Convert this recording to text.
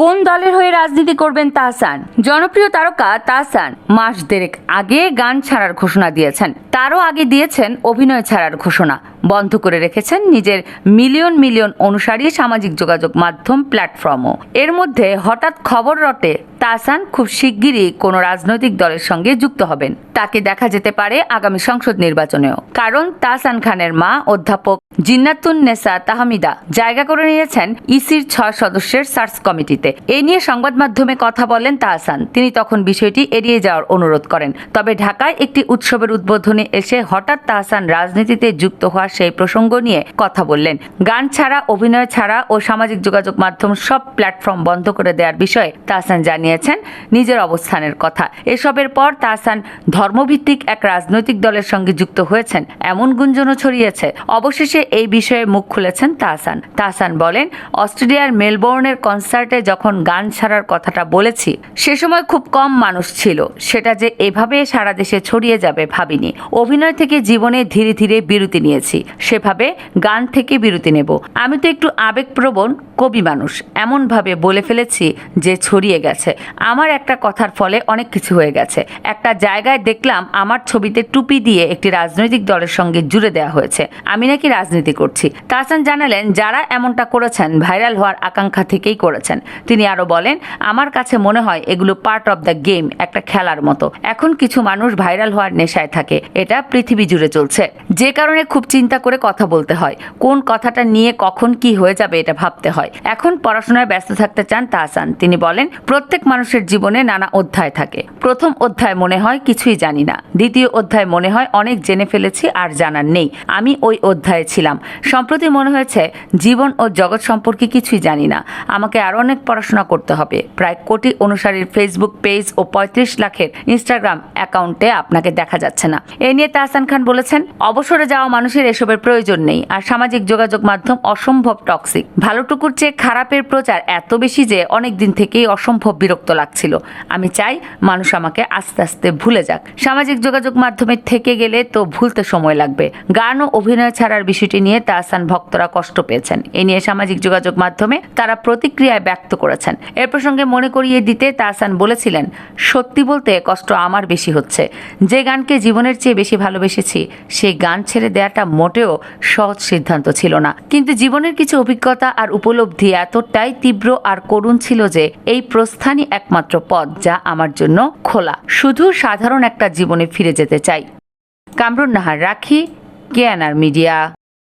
কোন দলের হয়ে রাজনীতি করবেন তাহসান? জনপ্রিয় তারকা তাহসান মাস দেড়েক আগে গান ছাড়ার ঘোষণা দিয়েছেন। তারও আগে দিয়েছেন অভিনয় ছাড়ার ঘোষণা। বন্ধ করে রেখেছেন নিজের মিলিয়ন মিলিয়ন অনুসারী সামাজিক যোগাযোগ মাধ্যম প্ল্যাটফর্মও। এর মধ্যে হঠাৎ খবর রটে, তাহসান খুব শিগগিরই কোনো রাজনৈতিক দলের সঙ্গে যুক্ত হবেন। তাকে দেখা যেতে পারে আগামী সংসদ নির্বাচনেও। কারণ তাহসান খানের মা অধ্যাপক জিন্নাতুন নেসা তাহমিদা জায়গা করে নিয়েছেন ইসির ছয় সদস্যের সার্চ কমিটিতে। এ নিয়ে সংবাদ মাধ্যমে কথা বলেন তাহসান। তিনি তখন বিষয়টি এড়িয়ে যাওয়ার অনুরোধ করেন। তবে ঢাকায় একটি উৎসবের উদ্বোধনে এসে হঠাৎ তাহসান রাজনীতিতে যুক্ত হওয়ার সেই প্রসঙ্গ নিয়ে কথা বললেন। গান ছাড়া, অভিনয় ছাড়া ও সামাজিক যোগাযোগ মাধ্যম সব প্ল্যাটফর্ম বন্ধ করে দেওয়ার বিষয়ে তাহসান জানিয়েছেন নিজের অবস্থানের কথা। এসবের পর তাহসান ধর্মভিত্তিক এক রাজনৈতিক দলের সঙ্গে যুক্ত হয়েছেন। এমন গুঞ্জনও ছড়িয়েছে। অবশেষে এই বিষয়ে মুখ খুলেছেন তাহসান। তাহসান বলেন, অস্ট্রেলিয়ার মেলবোর্নের কনসার্টে যখন গান ছাড়ার কথাটা বলেছি, সে সময় খুব কম মানুষ ছিল। সেটা যে এভাবে সারা দেশে ছড়িয়ে যাবে ভাবিনি। অভিনয় থেকে জীবনে ধীরে ধীরে বিরতি নিয়েছি। সেভাবে গান থেকে বিরতি নেব। আমি তো একটু আবেগপ্রবণ, কবি মানুষ। এমনভাবে বলে ফেলেছি যে ছড়িয়ে গেছে। আমার একটা কথার ফলে অনেক কিছু হয়ে গেছে। একটা জায়গায় দেখলাম আমার ছবিতে টুপি দিয়ে একটি রাজনৈতিক দলের সঙ্গে জুড়ে দেওয়া হয়েছে। আমি নাকি রাজনীতি করছি। তাহসান জানালেন, যারা এমনটা করেছেন, ভাইরাল হওয়ার আকাঙ্ক্ষা থেকেই করেছেন। তিনি আরও বলেন, আমার কাছে মনে হয় এগুলো পার্ট অফ দ্য গেম একটা খেলার মতো। এখন কিছু মানুষ ভাইরাল হওয়ার নেশায় থাকে। এটা পৃথিবী জুড়ে চলছে। যে কারণে খুব চিন্তা করে কথা বলতে হয়। কোন কথাটা নিয়ে কখন কি হয়ে যাবে এটা ভাবতে হয়। এখন পড়াশোনায় ব্যস্ত থাকতে চান তাহসান। তিনি বলেন, প্রত্যেক মানুষের জীবনে নানা অধ্যায় থাকে। প্রথম অধ্যায় মনে হয় কিছুই জানি না। দ্বিতীয় অধ্যায় মনে হয় অনেক জেনে ফেলেছি আর জানার নেই। আমি ওই অধ্যায়ে ছিলাম। সম্প্রতি মনে হয়েছে, জীবন ও জগৎ সম্পর্কে কিছুই জানি না। আমাকে আরও অনেক পড়াশোনা করতে হবে। প্রায় কোটি অনুসারীর ফেসবুক পেজ ও পঁয়ত্রিশ লাখের ইনস্টাগ্রাম অ্যাকাউন্টে আপনাকে দেখা যাচ্ছে না। এ নিয়ে তাহসান খান বলেছেন, অবসরে যাওয়া মানুষের এসবের প্রয়োজন নেই, আর সামাজিক যোগাযোগ মাধ্যম অসম্ভব টক্সিক ভালোটুকুর চেয়ে খারাপের প্রচার এত বেশি যে অনেক দিন থেকেই অসম্ভব বিরক্ত লাগছিল। আমি চাই মানুষ আমাকে আস্তে আস্তে ভুলে যাক। সামাজিক যোগাযোগ মাধ্যমে থেকে গেলে তো ভুলতে সময় লাগবে। গান ও অভিনয় ছাড়ার বিষয়টি নিয়ে তাহসান ভক্তরা কষ্ট পেয়েছেন। এ নিয়ে সামাজিক যোগাযোগ মাধ্যমে তারা প্রতিক্রিয়ায় ব্যক্ত করেছেন। এর প্রসঙ্গে মনে করিয়ে দিতে তাহসান বলেছিলেন, সত্যি বলতে কষ্ট আমার বেশি হচ্ছে। যে গানকে জীবনের চেয়ে বেশি ভালোবেসেছি। সেই গান ছেড়ে দেয়াটা মোটেও সহজ সিদ্ধান্ত ছিল না। কিন্তু জীবনের কিছু অভিজ্ঞতা আর উপলব্ধি এতটাই তীব্র আর করুণ ছিল যে এই প্রস্থানই একমাত্র পথ যা আমার জন্য খোলা। শুধু সাধারণ একটা জীবনে ফিরে যেতে চাই। কামরুন নাহার, রাখি কেয়ানার মিডিয়া।